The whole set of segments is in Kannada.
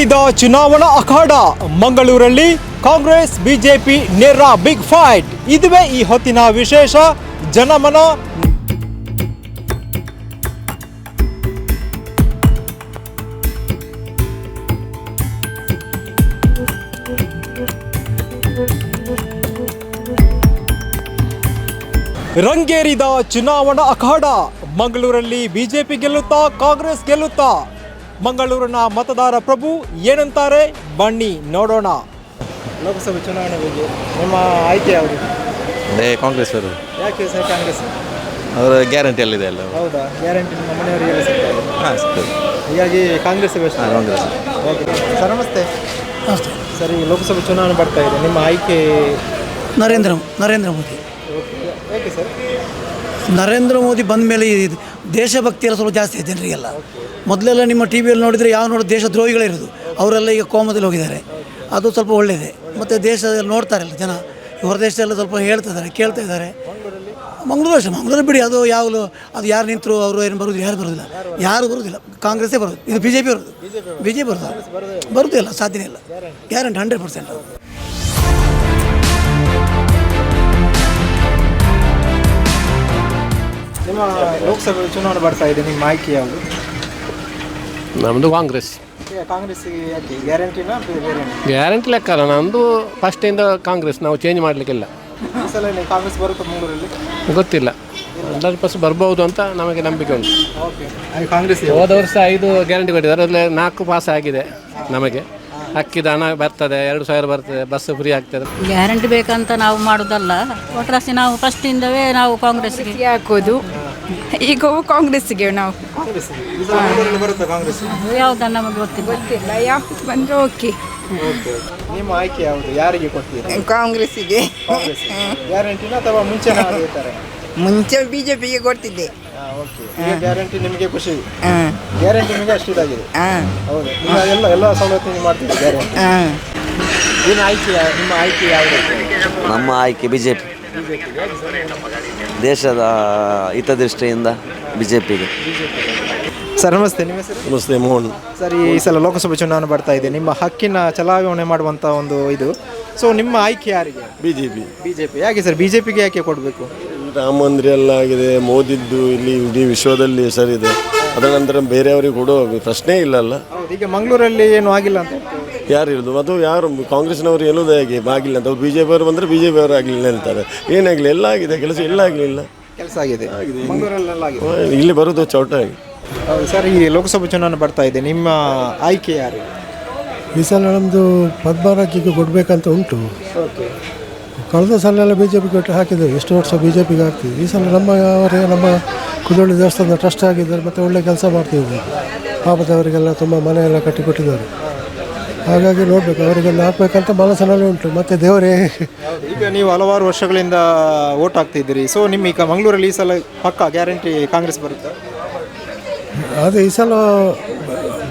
ರಂಗೇರಿದ ಚುನಾವಣಾ ಅಖಾಡ. ಮಂಗಳೂರಲ್ಲಿ ಕಾಂಗ್ರೆಸ್, ಬಿಜೆಪಿ ನೇರ ಬಿಗ್ ಫೈಟ್. ಇದುವೇ ಈ ಹೊತ್ತಿನ ವಿಶೇಷ. ಜನಮನ. ರಂಗೇರಿದ ಚುನಾವಣಾ ಅಖಾಡ. ಮಂಗಳೂರಲ್ಲಿ ಬಿಜೆಪಿ ಗೆಲ್ಲುತ್ತಾ, ಕಾಂಗ್ರೆಸ್ ಗೆಲ್ಲುತ್ತಾ? ಮಂಗಳೂರಿನ ಮತದಾರ ಪ್ರಭು ಏನಂತಾರೆ? ಬನ್ನಿ ನೋಡೋಣ. ಲೋಕಸಭೆ ಚುನಾವಣೆ ಬಗ್ಗೆ ನಿಮ್ಮ ಆಯ್ಕೆ ಯಾವುದು? ಅದೇ ಕಾಂಗ್ರೆಸ್ ಅವರು ಯಾಕೆ ಸರ್ ಕಾಂಗ್ರೆಸ್? ಅವರ ಗ್ಯಾರಂಟಿ ಅಲ್ಲಿದೆ ಅಲ್ಲ. ಹೌದಾ? ಗ್ಯಾರಂಟಿ ನಿಮ್ಮ ಮನೆಯವರಿಗೆಲ್ಲ ಸಿಗ್ತದೆ. ಹಾಂ ಸಿಗ್ತದೆ. ಹೀಗಾಗಿ Congress best Congress. Okay. Sir ನಮಸ್ತೆ. ನಮಸ್ತೆ. ಸರಿ ಲೋಕಸಭೆ ಚುನಾವಣೆ ಬರ್ತಾ ಇದೆ. ನಿಮ್ಮ ಆಯ್ಕೆ ನರೇಂದ್ರ ನರೇಂದ್ರ ಮೋದಿ. ಓಕೆ. ಸರ್? ನರೇಂದ್ರ ಮೋದಿ ಬಂದ ಮೇಲೆ ಈ ದೇಶಭಕ್ತಿ ಎಲ್ಲ ಸ್ವಲ್ಪ ಜಾಸ್ತಿ ಇದೆ ಜನರಿಗೆಲ್ಲ ಮೊದಲೆಲ್ಲ ನಿಮ್ಮ ಟಿ ವಿಯಲ್ಲಿ ನೋಡಿದರೆ ಯಾವ ನೋಡಿ ದೇಶ ದ್ರೋಹಿಗಳಿರೋದು ಅವರೆಲ್ಲ ಈಗ ಕೋಮದಲ್ಲಿ ಹೋಗಿದ್ದಾರೆ. ಅದು ಸ್ವಲ್ಪ ಒಳ್ಳೆಯದೆ ಮತ್ತು ದೇಶದಲ್ಲಿ ನೋಡ್ತಾರಲ್ಲ ಜನ. ಹೊರ ದೇಶದಲ್ಲಿ ಸ್ವಲ್ಪ ಹೇಳ್ತಾ ಇದ್ದಾರೆ, ಕೇಳ್ತಾ ಇದ್ದಾರೆ. ಮಂಗಳೂರು ಅಷ್ಟೇ, ಮಂಗಳೂರು ಬಿಡಿ. ಅದು ಯಾವಾಗಲೂ ಅದು ಯಾರು ನಿಂತರು, ಅವರು ಏನು ಬರೋದು ಯಾರು ಬರೋದಿಲ್ಲ. ಯಾರು ಬರೋದಿಲ್ಲ. ಕಾಂಗ್ರೆಸ್ಸೇ ಬರೋದು. ಇದು ಬಿ ಜೆ ಪಿ ಬರೋದು. ಬಿ ಜೆ ಪಿ ಬರೋದು. ಬರೋದಿಲ್ಲ ಸಾಧ್ಯ ಇಲ್ಲ ಗ್ಯಾರಂಟಿ ಹಂಡ್ರೆಡ್ ಪರ್ಸೆಂಟ್ ನಿಮ್ಮ ಲೋಕಸಭೆ ಚುನಾವಣೆ ಬರ್ತಾ ಇದೆ ನಿಮ್ಮ ಆಯ್ಕೆ ಯಾವುದು? ನಮ್ಮದು ಕಾಂಗ್ರೆಸ್. ಕಾಂಗ್ರೆಸ್ಸಿಗೆ ಯಾಕೆ? ಗ್ಯಾರಂಟಿನಾ ಬೇರೆ ಗ್ಯಾರಂಟಿ ಲೆಕ್ಕ ಅಲ್ಲ ನಮ್ಮದು ಫಸ್ಟಿಂದ ಕಾಂಗ್ರೆಸ್ ನಾವು ಚೇಂಜ್ ಮಾಡಲಿಕ್ಕಿಲ್ಲ. ಈ ಸಲ ಏನು ಕಾಂಗ್ರೆಸ್ ಬರುತ್ತೆ ಮಂಗಳೂರಲ್ಲಿ? ಗೊತ್ತಿಲ್ಲ. ಹಂಡ್ರೆಡ್ ಪರ್ಸೆಂಟ್ ಬರ್ಬೋದು ಅಂತ ನಮಗೆ ನಂಬಿಕೆ ಉಂಟು. ಓಕೆ ಕಾಂಗ್ರೆಸ್ ಹೋದ ವರ್ಷ ಐದು ಗ್ಯಾರಂಟಿ ಕೊಟ್ಟಿದ್ದಾರೆ ಅದರಲ್ಲಿ ನಾಲ್ಕು ಪಾಸ್ ಆಗಿದೆ ನಮಗೆ. ಅಕ್ಕಿದ ಹಣ ಬರ್ತದೆ ಎರಡು ಸಾವಿರ ಬರ್ತದೆ ಬಸ್ ಫ್ರೀ ಆಗ್ತದೆ. ಗ್ಯಾರಂಟಿ ಬೇಕಂತ ನಾವು ಮಾಡೋದಲ್ಲ ಒಟ್ರಾಸಿ ನಾವು ಫಸ್ಟಿಂದವೇ ನಾವು ಕಾಂಗ್ರೆಸ್ಗೆ. ಹಾಕೋದು. ಈಗ ಕಾಂಗ್ರೆಸ್ಗೆ ನಾವು. ಯಾವ್ದನ್ನ ನಮಗೆ ಗೊತ್ತಿಲ್ಲ. ಗೊತ್ತಿಲ್ಲ ಯಾವ್ದು ಬಂದ್ರೆ ಓಕೆ ಓಕೆ ನಿಮ್ಮ ಆಯ್ಕೆ ಯಾವುದು? ಯಾರಿಗೆ ಕೊಡ್ತೀರಿ? ಕಾಂಗ್ರೆಸ್ಸಿಗೆ. ಕಾಂಗ್ರೆಸ್ ಗ್ಯಾರಂಟಿನ ಅಥವಾ ಮುಂಚೆ ಹೇಳ್ತಾರೆ? ಮುಂಚೆ ಬಿಜೆಪಿಗೆ ಕೊಡ್ತಿದ್ದೆ. ಓಕೆ ಈಗ ಗ್ಯಾರಂಟಿ ನಿಮಗೆ ಖುಷಿ. ಹಾಂ. ಗ್ಯಾರಂಟಿ ನಿಮಗೆ ಅಷ್ಟು ಇದಾಗಿದೆ. ಹಾಂ. ಹೌದು. ನಿಮ್ಮ ಎಲ್ಲ ಎಲ್ಲ ಸವಲತ್ತು ನೀವು ಮಾಡ್ತೀರಿ ಗ್ಯಾರಂಟಿ ಹಾಂ. ನಿಮ್ಮ ಆಯ್ಕೆ ಯಾವ- ನಿಮ್ಮ ಆಯ್ಕೆ ಯಾವುದು? ನಮ್ಮ ಆಯ್ಕೆ ಬಿ ಜೆ ಪಿ ದೇಶದ ಹಿತದೃಷ್ಟಿಯಿಂದ ಬಿ ಜೆ ಪಿಗೆ ಸರ್ ನಮಸ್ತೆ. ನಿಮ್ಮ ಹೆಸರು? ನಮಸ್ತೆ ಮೋಹನ್. ಸರ್ ಈ ಸಲ ಲೋಕಸಭೆ ಚುನಾವಣೆ ಬರ್ತಾ ಇದೆ. ನಿಮ್ಮ ಹಕ್ಕಿನ ಚಲಾವಣೆ ಮಾಡುವಂಥ ಒಂದು ಇದು. ಸೊ ನಿಮ್ಮ ಆಯ್ಕೆ ಯಾರಿಗೆ? B J P BJP. ಯಾಕೆ ಸರ್? ಬಿಜೆಪಿಗೆ ಯಾಕೆ ಕೊಡಬೇಕು? ರಾಮ ಮಂದಿರ ಎಲ್ಲ ಆಗಿದೆ ಮೋದಿದ್ದು ಇಲ್ಲಿ ಇಡೀ ವಿಶ್ವದಲ್ಲಿ ಹೆಸರಿದೆ. ಅದರ ನಂತರ ಬೇರೆಯವರಿಗೆ ಕೊಡೋ ಪ್ರಶ್ನೆ ಇಲ್ಲಲ್ಲ. ಹೌದು ಈಗ ಮಂಗಳೂರಲ್ಲಿ ಏನು ಆಗಿಲ್ಲ ಅಂತ ಯಾರು ಇರೋದು? ಅದು ಯಾರು ಕಾಂಗ್ರೆಸ್ನವರು ಹೇಳೋದು ಹೇಗೆ? ಆಗಿಲ್ಲ ಅಂತ. ಅವ್ರು ಬಿ ಜೆ ಪಿ ಅವರು ಬಂದರೆ ಬಿ ಜೆ ಪಿ ಅವರು ಆಗಲಿಲ್ಲ ಹೇಳ್ತಾರೆ ಏನಾಗಲಿ ಎಲ್ಲ ಆಗಿದೆ ಕೆಲಸ ಎಲ್ಲ ಆಗಲಿಲ್ಲ. ಕೆಲಸ ಆಗಿದೆ. ಇಲ್ಲಿ ಬರೋದು ಚೌಟಾಗಿ ಹೌದು ಸರ್ ಈ ಲೋಕಸಭೆ ಚುನಾವಣೆ ಬರ್ತಾ ಇದೆ. ನಿಮ್ಮ ಆಯ್ಕೆ ಯಾರು? ಈ ಸಲ ನಮ್ಮದು ಪದ್ಮರಾಜ್ಯಕ್ಕೆ ಕೊಡಬೇಕಂತ ಉಂಟು. ಓಕೆ ಕಳೆದ ಸಲ ಎಲ್ಲ ಬಿ ಜೆ ಪಿ ಕೊಟ್ಟು ಹಾಕಿದ್ದೇವೆ ಎಷ್ಟು ವರ್ಷ ಬಿ ಜೆ ಪಿಗೆ ಹಾಕ್ತೀವಿ. ಈ ಸಲ ನಮ್ಮ ಅವರೇ ನಮ್ಮ ಕುದೊಳ್ಳಿ ದೇವಸ್ಥಾನದ ಟ್ರಸ್ಟ್ ಆಗಿದ್ದಾರೆ. ಮತ್ತು ಒಳ್ಳೆ ಕೆಲಸ ಮಾಡ್ತಿದ್ದಾರೆ. ಪಾಪದವರಿಗೆಲ್ಲ ತುಂಬ ಮನೆಯೆಲ್ಲ ಕಟ್ಟಿಕೊಟ್ಟಿದ್ದಾರೆ. ಹಾಗಾಗಿ ನೋಡಬೇಕು ಅವರಿಗೆಲ್ಲ ಹಾಕಬೇಕಂತ ಮನಸ್ಸಿನಲ್ಲಿ ಉಂಟು. ಮತ್ತು ದೇವರೇ. ಈಗ ನೀವು ಹಲವಾರು ವರ್ಷಗಳಿಂದ ವೋಟ್ ಹಾಕ್ತಿದ್ದೀರಿ ಸೊ ನಿಮ್ಮ ಈಗ ಮಂಗಳೂರಲ್ಲಿ ಈ ಸಲ ಪಕ್ಕ ಗ್ಯಾರಂಟಿ ಕಾಂಗ್ರೆಸ್ ಬರುತ್ತೆ? ಅದು ಈ ಸಲ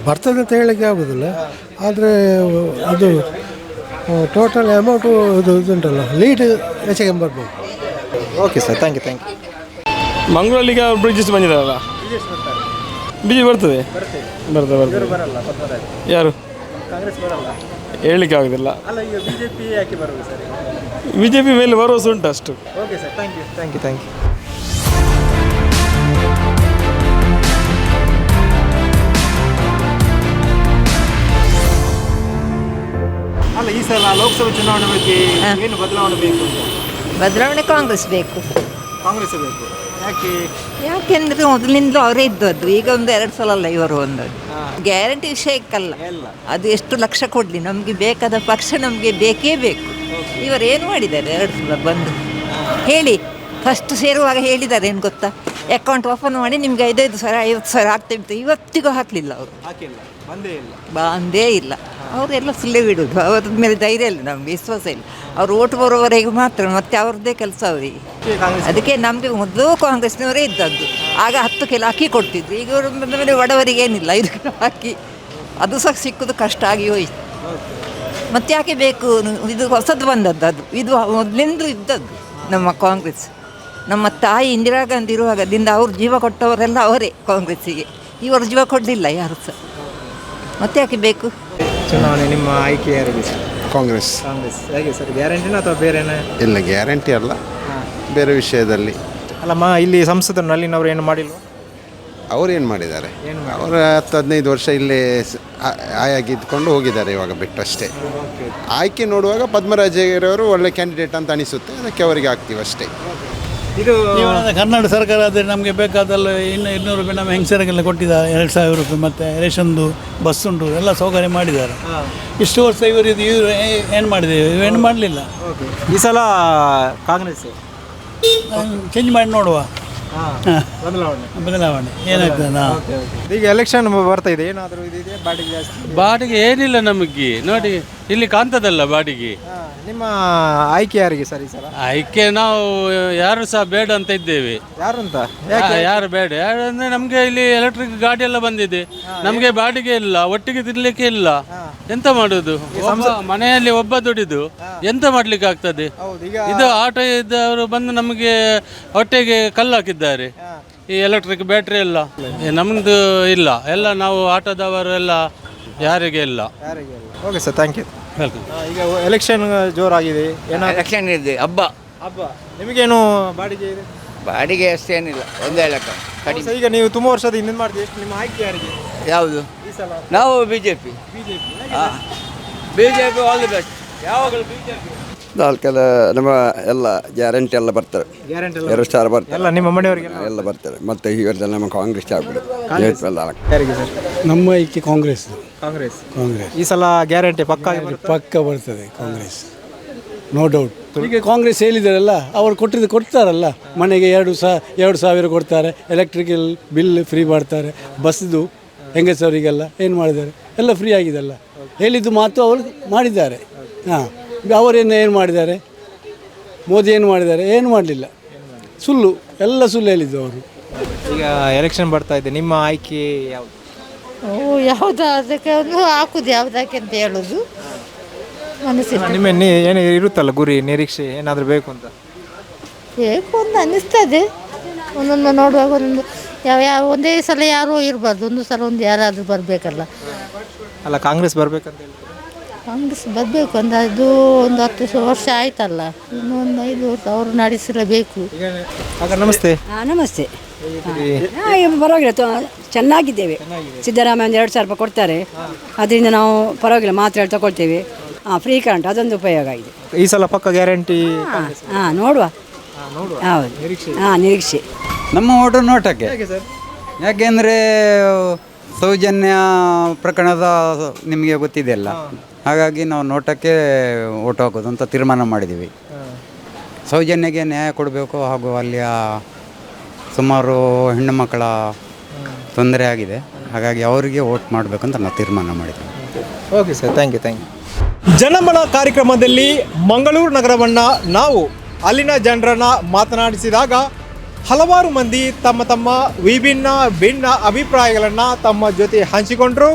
ಬರ್ತದೆ ಅಂತ ಹೇಳಲಿಕ್ಕೆ ಆಗೋದಿಲ್ಲ. ಆದರೆ ಅದು ಟೋಟಲ್ ಅಮೌಂಟು ಇದು ಇದುಂಟಲ್ಲ ಲೀಡ್ ಹೆಚ್ಚಿಗೆ ಬರ್ಬೋದು. Okay sir thank you thank you ಮಂಗಳೂರಲ್ಲಿ ಈಗ ಬ್ರಿಡ್ಜಸ್ ಬಂದಿದ್ದಾರಲ್ಲ ಬಿಜಿ ಬರ್ತದೆ? ಬರ್ತದೆ. ಬರ್ತದೆ ಯಾರು? ಹೇಳಲಿಕ್ಕೆ ಆಗೋದಿಲ್ಲ. ಅಲ್ಲ ಈಗ ಬಿ ಜೆ ಪಿ ಯಾಕೆ ಬರೋದು ಸರ್? ಬಿ ಜೆ ಪಿ ಮೇಲೆ ಭರವಸೆ ಉಂಟು ಅಷ್ಟು. Okay sir thank you thank you thank you ಈ ಸಲ ಲೋಕಸಭೆ ಚುನಾವಣೆ ಬಗ್ಗೆ ಏನು ಬದಲಾವಣೆ ಬೇಕು ಅಂತ? ಬದಲಾವಣೆ ಕಾಂಗ್ರೆಸ್ ಬೇಕು. ಕಾಂಗ್ರೆಸ್ ಬೇಕು. ಯಾಕೆ? ಯಾಕೆಂದ್ರೆ ಮೊದಲಿಂದಲೂ ಅವರೇ ಇದ್ದದ್ದು. ಈಗ ಒಂದು ಎರಡು ಸಲ ಅಲ್ಲ ಇವರು ಒಂದದ್ದು ಗ್ಯಾರಂಟಿ ವಿಷಯಕ್ಕಲ್ಲ ಅದು ಎಷ್ಟು ಲಕ್ಷ ಕೊಡಲಿ? ನಮಗೆ ಬೇಕಾದ ಪಕ್ಷ ನಮಗೆ ಬೇಕೇ ಬೇಕು. ಇವರು ಏನು ಮಾಡಿದ್ದಾರೆ? ಎರಡು ಸಲ ಬಂದು. ಹೇಳಿ. ಫಸ್ಟ್ ಸೇರುವಾಗ ಹೇಳಿದ್ದಾರೆ ಏನು ಗೊತ್ತಾ? ಅಕೌಂಟ್ ಓಪನ್ ಮಾಡಿ ನಿಮ್ಗೆ ಐದೈದು ಸಾವಿರ ಐವತ್ತು ಸಾವಿರ ಆಗ್ತೈತೆ ಇವತ್ತಿಗೂ ಹಾಕಲಿಲ್ಲ ಅವರು. ಹಾಕಿಲ್ಲ. ಬಂದೇ ಇಲ್ಲ. ಬಂದೇ ಇಲ್ಲ. ಅವರೆಲ್ಲ ಸುಳ್ಳೆ ಬಿಡೋದು ಅವರ ಮೇಲೆ ಧೈರ್ಯ ಇಲ್ಲ ನಮ್ಗೆ ವಿಶ್ವಾಸ ಇಲ್ಲ. ಅವ್ರು ಓಟ್ ಬರೋವರೆಗೆ ಮಾತ್ರ ಮತ್ತೆ ಅವ್ರದ್ದೇ ಕೆಲಸ ಅವರಿಗೆ. ಅದಕ್ಕೆ ನಮಗೆ ಮೊದಲು ಕಾಂಗ್ರೆಸ್ನವರೇ ಇದ್ದದ್ದು. ಆಗ ಹತ್ತು ಕಿಲೋ ಅಕ್ಕಿ ಕೊಡ್ತಿದ್ರು. ಈಗ ಮೇಲೆ ಬಡವರಿಗೆ ಏನಿಲ್ಲ. ಐದು ಕಿಲೋ ಅಕ್ಕಿ ಅದು ಸಹ ಸಿಕ್ಕುದು ಕಷ್ಟ ಆಗಿ ಹೋಯ್ತು. ಮತ್ತೆ ಯಾಕೆ ಬೇಕು? ಇದು ಹೊಸದು ಬಂದದ್ದು ಅದು. ಇದು ಮೊದಲಿಂದ ಇದ್ದದ್ದು ನಮ್ಮ ಕಾಂಗ್ರೆಸ್. ನಮ್ಮ ತಾಯಿ ಇಂದಿರಾ ಗಾಂಧಿ ಇರುವಾಗದಿಂದ ಅವ್ರು ಜೀವ ಕೊಟ್ಟವರೆಲ್ಲ ಅವರೇ ಕಾಂಗ್ರೆಸ್ಸಿಗೆ. ಇವರು ಜೀವ ಕೊಡಲಿಲ್ಲ ಯಾರು ಸಹ. ಮತ್ತೆ ಯಾಕೆ ಬೇಕು? ಚುನಾವಣೆ ನಿಮ್ಮ ಆಯ್ಕೆ ಯಾರಿಗೆ? ಸರ್ ಕಾಂಗ್ರೆಸ್. ಕಾಂಗ್ರೆಸ್. ಹೇಗೆ ಸರ್ ಗ್ಯಾರಂಟಿನ ಅಥವಾ ಬೇರೆನೇ? ಇಲ್ಲ ಗ್ಯಾರಂಟಿ ಅಲ್ಲ. ಬೇರೆ ವಿಷಯದಲ್ಲಿ. ಅಲ್ಲಮ್ಮ ಇಲ್ಲಿ ಸಂಸದರು ಅಲ್ಲಿನವ್ರು ಏನು ಮಾಡಿಲ್ವ? ಅವ್ರು ಏನು ಮಾಡಿದ್ದಾರೆ? ಅವರು ಹತ್ತು ಹದಿನೈದು ವರ್ಷ ಇಲ್ಲೇ ಸ- ಆ- ಆಯಾಗಿ ಇದ್ಕೊಂಡು ಹೋಗಿದ್ದಾರೆ ಇವಾಗ ಬಿಟ್ಟಷ್ಟೇ. ಆಯ್ಕೆ ನೋಡುವಾಗ ಪದ್ಮರಾಜಯ್ಯರವರು ಒಳ್ಳೆ ಕ್ಯಾಂಡಿಡೇಟ್ ಅಂತ ಅನಿಸುತ್ತೆ. ಅದಕ್ಕೆ ಅವರಿಗೆ ಹಾಕ್ತೀವಿ ಅಷ್ಟೇ ಇದು ಕನ್ನಡ ಸರ್ಕಾರ ಆದರೆ ನಮಗೆ ಬೇಕಾದಲ್ಲ ಇನ್ನು ಇನ್ನೂರು ರೂಪಾಯಿ ನಮ್ಮ ಹೆಂಗಸರಿಗೆಲ್ಲ ಕೊಟ್ಟಿದ್ದಾರೆ ಎರಡು ಸಾವಿರ ರೂಪಾಯಿ ಮತ್ತು ರೇಷನ್ದು ಬಸ್ ಉಂಟು ಎಲ್ಲ ಸೌಕರ್ಯ ಮಾಡಿದ್ದಾರೆ. ಇಷ್ಟು ವರ್ಷ ಇವರು ಇದು ಇವರು ಏನು ಮಾಡಿದೆ? ಏನು ಮಾಡಲಿಲ್ಲ. ಈ ಸಲ ಕಾಂಗ್ರೆಸ್. ಚೇಂಜ್ ಮಾಡಿ ನೋಡುವ. ಬದಲಾವಣೆ. ಬದಲಾವಣೆ. ಏನಾಗ್ತದೆ ಈಗ ಎಲೆಕ್ಷನ್ ಬರ್ತಾ ಇದೆ. ಏನಾದರೂ ಇದೆ ಬಾಡಿಗೆ ಜಾಸ್ತಿ? ಬಾಡಿಗೆ ಏನಿಲ್ಲ ನಮಗೆ. ನೋಡಿ ಇಲ್ಲಿ ಕಾಣ್ತದಲ್ಲ ಬಾಡಿಗೆ. ನಿಮ್ಮ ಆಯ್ಕೆ ಯಾರಿಗೆ ಸರ್ ಸಲ? ಆಯ್ಕೆ ನಾವು ಯಾರು ಸಹ ಬೇಡ ಅಂತ ಇದ್ದೇವೆ. ಯಾರು ಅಂತ ಯಾರು ಬೇಡ. ಯಾರು ಅಂದ್ರೆ ನಮಗೆ ಇಲ್ಲಿ ಎಲೆಕ್ಟ್ರಿಕ್ ಗಾಡಿ ಎಲ್ಲ ಬಂದಿದೆ. ನಮಗೆ ಬಾಡಿಗೆ ಇಲ್ಲ ಒಟ್ಟಿಗೆ ತಿರ್ಲಿಕ್ಕೆ ಇಲ್ಲ. ಎಂತ ಮಾಡುದು? ಒಬ್ಬ ಮನೆಯಲ್ಲಿ ಒಬ್ಬ ದುಡಿದು ಎಂತ ಮಾಡ್ಲಿಕ್ಕೆ ಆಗ್ತದೆ? ಹೌದು ಈಗ ಇದು ಆಟೋ ಇದ್ದವರು ಬಂದು ನಮಗೆ ಹೊಟ್ಟೆಗೆ ಕಲ್ಲು ಹಾಕಿದ್ದಾರೆ. ಈ ಎಲೆಕ್ಟ್ರಿಕ್ ಬ್ಯಾಟ್ರಿ ಎಲ್ಲ. ನಮ್ದು ಇಲ್ಲ. ಎಲ್ಲ ನಾವು ಆಟೋದವರು ಎಲ್ಲ ಯಾರಿಗೆ ಇಲ್ಲ. ಯಾರಿಗೆ okay sir thank you welcome ಈಗ ಎಲೆಕ್ಷನ್ ಜೋರಾಗಿದೆ. ಏನೋ ಎಲೆಕ್ಷನ್ ಇದೆ ಹಬ್ಬ. ಹಬ್ಬ. ನಿಮಗೇನು ಬಾಡಿಗೆ ಇದೆ? ಬಾಡಿಗೆ ಅಷ್ಟೇನಿಲ್ಲ ಒಂದೇ ಲೆಕ್ಕ ಕಡಿಮೆ. ಈಗ ನೀವು ತುಂಬ ವರ್ಷದ ಹಿಂದಿನ ಮಾಡ್ತೀವಿ ಎಷ್ಟು ನಿಮ್ಮ ಆಯ್ಕೆ ಯಾರಿಗೆ? ಯಾವುದು? ಈ ಸಲ. ನಾವು B J P BJP. B J P all the best ಯಾವಾಗಲೂ ಬಿ ಜೆ ಪಿ ನಾಲ್ಕೆಲ್ಲ ನಮ್ಮ ಎಲ್ಲ ಗ್ಯಾರಂಟಿ ಎಲ್ಲ ಬರ್ತಾರೆ ಗ್ಯಾರಂಟಿ ಎರಡು ಸ್ಟಾರ್ ಬರ್ತಾರೆ ಎಲ್ಲ ನಿಮ್ಮ ಮನೆಯವರಿಗೆ? ಎಲ್ಲ ಬರ್ತಾರೆ ಮತ್ತೆ ಇವರೆಲ್ಲ ನಮ್ಮ ಕಾಂಗ್ರೆಸ್ ಆಗ್ಬಿಡು ಯಾರಿಗೆ ಸರ್? ನಮ್ಮ ಈಕೆ ಕಾಂಗ್ರೆಸ್. ಕಾಂಗ್ರೆಸ್. ಕಾಂಗ್ರೆಸ್. ಈ ಸಲ ಗ್ಯಾರಂಟಿ ಪಕ್ಕ ಪಕ್ಕ ಬರ್ತದೆ ಕಾಂಗ್ರೆಸ್. ನೋ ಡೌಟ್ ಈಗ ಕಾಂಗ್ರೆಸ್ ಹೇಳಿದಾರಲ್ಲ ಅವರು ಕೊಟ್ಟಿದ್ದು ಕೊಡ್ತಾರಲ್ಲ. ಮನೆಗೆ ಎರಡು ಸಾ ಎರಡು ಸಾವಿರ ಕೊಡ್ತಾರೆ ಎಲೆಕ್ಟ್ರಿಕಲ್ ಬಿಲ್ ಫ್ರೀ ಮಾಡ್ತಾರೆ ಬಸ್ದು ಹೆಂಗಸವರಿಗೆಲ್ಲ ಏನು ಮಾಡಿದ್ದಾರೆ? ಎಲ್ಲ ಫ್ರೀ ಆಗಿದೆಲ್ಲ. ಹೇಳಿದ್ದು ಮಾತು ಅವರು ಮಾಡಿದ್ದಾರೆ. ಹಾಂ. ಅವರೇನು ಏನು ಮಾಡಿದ್ದಾರೆ? ಮೋದಿ ಏನು ಮಾಡಿದ್ದಾರೆ? ಏನು ಮಾಡಲಿಲ್ಲ. ಸುಳ್ಳು ಎಲ್ಲ ಸುಳ್ಳು ಹೇಳಿದ್ದು ಅವರು. ಈಗ ಎಲೆಕ್ಷನ್ ಬರ್ತಾ ಇದೆ ನಿಮ್ಮ ಆಯ್ಕೆ ಯಾವುದು? ಓ ಯಾವುದು ಅದಕ್ಕೆ ಒಂದು ಹಾಕುದು ಯಾವುದಕ್ಕೆ ಅಂತ ಹೇಳೋದು. ನಿಮ್ಮ ನೀ ಏನು ಇರುತ್ತಲ್ಲ ಗುರಿ ನಿರೀಕ್ಷೆ ಏನಾದರೂ ಬೇಕು ಅಂತ? ಬೇಕು ಅಂತ ಅನ್ನಿಸ್ತದೆ. ಒಂದೊಂದು ನೋಡುವಾಗ ಒಂದೊಂದು ಯಾವ ಯಾವ ಒಂದೇ ಸಲ ಯಾರೂ ಇರಬಾರ್ದು ಒಂದು ಸಲ ಒಂದು ಯಾರಾದರೂ ಬರಬೇಕಲ್ಲ. ಅಲ್ಲ ಕಾಂಗ್ರೆಸ್ ಬರ್ಬೇಕಂತ ಹೇಳಿ ಕಾಂಗ್ರೆಸ್ ಬರಬೇಕು ಅಂದ ಅದು ಒಂದು ಹತ್ತು ವರ್ಷ ಆಯ್ತಲ್ಲ. ಇನ್ನೊಂದು ಒಂದು ಐದು ವರ್ಷ ಅವರು ನಡೆಸಿರಬೇಕು. ಆಗ ನಮಸ್ತೆ. ನಮಸ್ತೆ. ಹೇಗಿದ್ದೀರಿ? ಪರವಾಗಿಲ್ಲ ತ- ಚೆನ್ನಾಗಿದ್ದೇವೆ. ಸಿದ್ದರಾಮಯ್ಯ ಒಂದು ಎರಡು ಸಾವಿರ ರೂಪಾಯಿ ಕೊಡ್ತಾರೆ. ಅದರಿಂದ ನಾವು ಪರವಾಗಿಲ್ಲ ಮಾತ್ರೆ ತಗೊಳ್ತೇವೆ ಹಾಂ ಫ್ರೀ ಕರೆಂಟ್ ಅದೊಂದು ಉಪಯೋಗ ಆಗಿದೆ. ಈ ಸಲ ಪಕ್ಕ ಗ್ಯಾರಂಟಿ ಹಾಂ ನೋಡುವ. ಹೌದು. ಹಾಂ ನಿರೀಕ್ಷೆ. ನಮ್ಮ ಓಟು ನೋಟಕ್ಕೆ. ಯಾಕೆಂದರೆ ಸೌಜನ್ಯ ಪ್ರಕರಣದ ನಿಮಗೆ ಗೊತ್ತಿದೆಯಲ್ಲ ಹಾಗಾಗಿ ನಾವು ನೋಟಕ್ಕೆ ಓಟ್ ಹಾಕೋದು ಅಂತ ತೀರ್ಮಾನ ಮಾಡಿದ್ದೀವಿ. ಸೌಜನ್ಯಗೆ ನ್ಯಾಯ ಕೊಡಬೇಕು ಹಾಗೂ ಅಲ್ಲಿಯ ಸುಮಾರು ಹೆಣ್ಣು ಮಕ್ಕಳ ತೊಂದರೆ ಆಗಿದೆ. ಹಾಗಾಗಿ ಅವರಿಗೆ ಓಟ್ ಅಂತ ನಾವು ತೀರ್ಮಾನ ಮಾಡಿದ್ದೀವಿ. Okay sir thank you thank you Janamana ಕಾರ್ಯಕ್ರಮದಲ್ಲಿ ಮಂಗಳೂರು ನಗರವನ್ನು ನಾವು ಅಲ್ಲಿನ ಜನರನ್ನು ಮಾತನಾಡಿಸಿದಾಗ ಹಲವಾರು ಮಂದಿ ತಮ್ಮ ತಮ್ಮ ವಿಭಿನ್ನ ಭಿನ್ನ ಅಭಿಪ್ರಾಯಗಳನ್ನು ತಮ್ಮ ಜೊತೆ ಹಂಚಿಕೊಂಡ್ರು.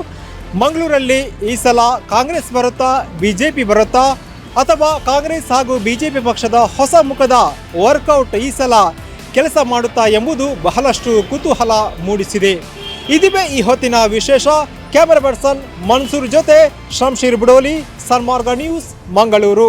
ಮಂಗಳೂರಲ್ಲಿ ಈ ಸಲ ಕಾಂಗ್ರೆಸ್ ಬರುತ್ತಾ, ಬಿಜೆಪಿ ಬರುತ್ತಾ, ಅಥವಾ ಕಾಂಗ್ರೆಸ್ ಹಾಗೂ ಬಿಜೆಪಿ ಪಕ್ಷದ ಹೊಸ ಮುಖದ ವರ್ಕೌಟ್ ಈ ಸಲ ಕೆಲಸ ಮಾಡುತ್ತಾ ಎಂಬುದು ಬಹಳಷ್ಟು ಕುತೂಹಲ ಮೂಡಿಸಿದೆ. ಇದಿವೆ ಈ ಹೊತ್ತಿನ ವಿಶೇಷ. ಕ್ಯಾಮರಾ ಪರ್ಸನ್ ಮನ್ಸೂರ್ ಜೊತೆ ಶಂಶೀರ್ ಬುಡೋಲಿ, ಸನ್ಮಾರ್ಗ ನ್ಯೂಸ್, ಮಂಗಳೂರು.